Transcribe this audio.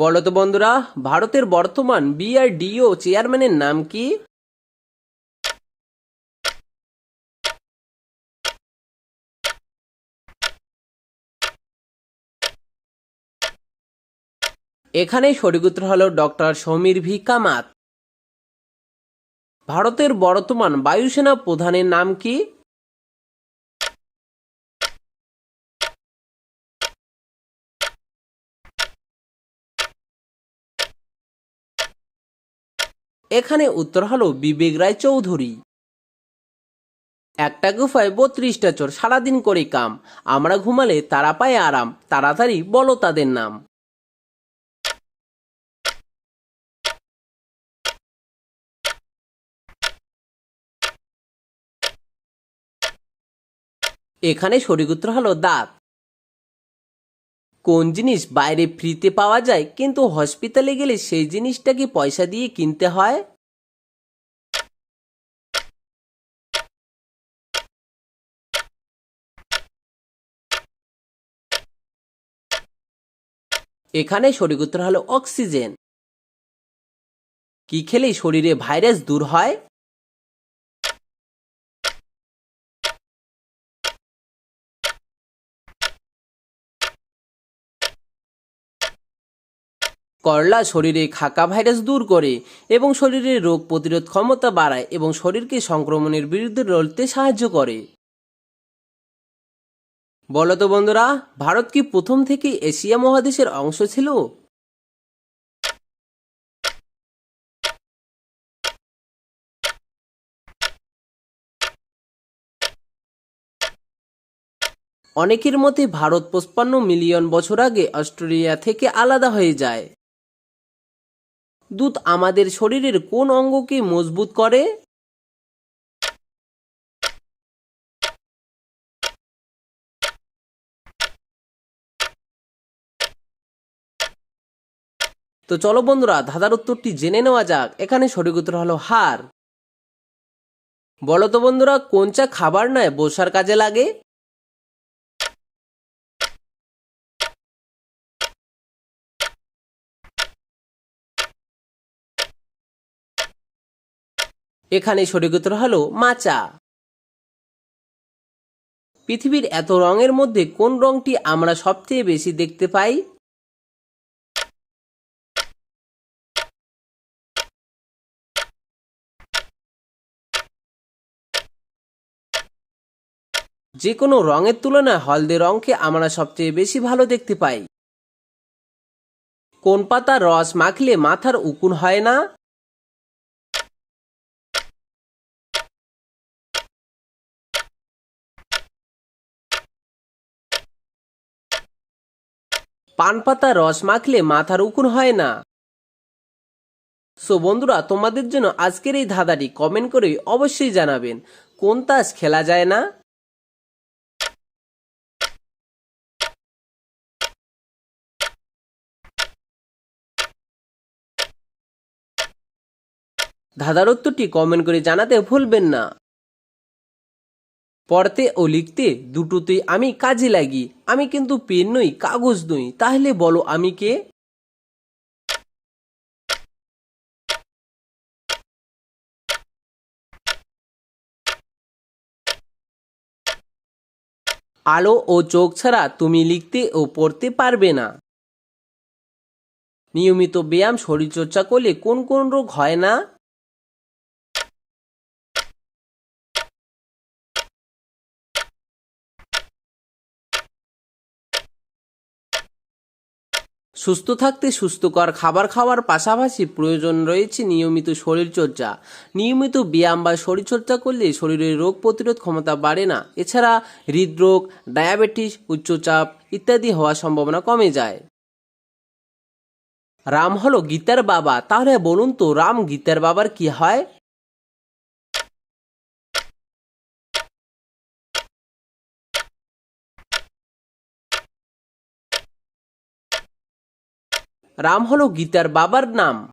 বলো তো বন্ধুরা, ভারতের বর্তমান বিআরডিও চেয়ারম্যানের নাম কি? এখানে সঠিক উত্তর হল ডক্টর সমীর ভি কামাত। ভারতের বর্তমান বায়ুসেনা প্রধানের নাম কি? এখানে উত্তর হলো বিবেক রায় চৌধুরী। একটা গুফায় বত্রিশটা চোর সারাদিন করে কাম। আমরা ঘুমালে তারা পায় আরাম, তাড়াতাড়ি বলো তাদের নাম। এখানে সঠিক উত্তর হলো দাঁত। কোন জিনিস বাইরে ফ্রিতে পাওয়া যায়, কিন্তু হসপিটালে গেলে সেই জিনিসটা কি পয়সা দিয়ে কিনতে হয়? এখানে সঠিক উত্তর হলো অক্সিজেন। কি খেলেই শরীরে ভাইরাস দূর হয়? করলা শরীরে খাকা ভাইরাস দূর করে এবং শরীরের রোগ প্রতিরোধ ক্ষমতা বাড়ায় এবং শরীরকে সংক্রমণের বিরুদ্ধে লড়তে সাহায্য করে। বলো তো বন্ধুরা, ভারত কি প্রথম থেকে এশিয়া মহাদেশের অংশ ছিল? অনেকের মতে ভারত পঁচপান্ন মিলিয়ন বছর আগে অস্ট্রেলিয়া থেকে আলাদা হয়ে যায়। দুধ আমাদের শরীরের কোন অঙ্গকে মজবুত করে? তো চলো বন্ধুরা, ধাঁধার উত্তরটি জেনে নেওয়া যাক। এখানে সঠিক উত্তর হলো হার বলো তো বন্ধুরা, কোন চা খাবার নয়, বসার কাজে লাগে? এখানে সঠিক উত্তর হলো মাচা। পৃথিবীর এত রঙের মধ্যে কোন রংটি আমরা সবচেয়ে বেশি দেখতে পাই? যে কোনো রঙের তুলনায় হলদে রঙকে আমরা সবচেয়ে বেশি ভালো দেখতে পাই। কোন পাতার রস মাখলে মাথার উকুন হয় না? পান পাতা রস মাখলে মাথার উকুন হয় না। সো বন্ধুরা, তোমাদের জন্য আজকের এই ধাঁধাটি কমেন্ট করে অবশ্যই জানাবেন, কোন তাস খেলা যায় না? ধাঁধার উত্তরটি কমেন্ট করে জানাতে ভুলবেন না। পড়তে ও লিখতে দুটোতেই আমি কাজে লাগি। আমি কিন্তু পেন নই, কাগজ নই। তাহলে বলো আমি কে? আলো ও চোখ ছাড়া তুমি লিখতে ও পড়তে পারবে না। নিয়মিত ব্যায়াম, শরীরচর্চা করলে কোন কোন রোগ হয় না? সুস্থ থাকতে সুস্থকর খাবার খাওয়ার পাশাপাশি প্রয়োজন রয়েছে নিয়মিত শরীরচর্চা। নিয়মিত ব্যায়াম বা শরীরচর্চা করলে শরীরের রোগ প্রতিরোধ ক্ষমতা বাড়ে না। এছাড়া হৃদরোগ, ডায়াবেটিস, উচ্চচাপ ইত্যাদি হওয়ার সম্ভাবনা কমে যায়। রাম হলো গীতার বাবা। তাহলে বলুন তো, রাম গীতার বাবার কি হয়? রাম হল গীতার বাবার নাম।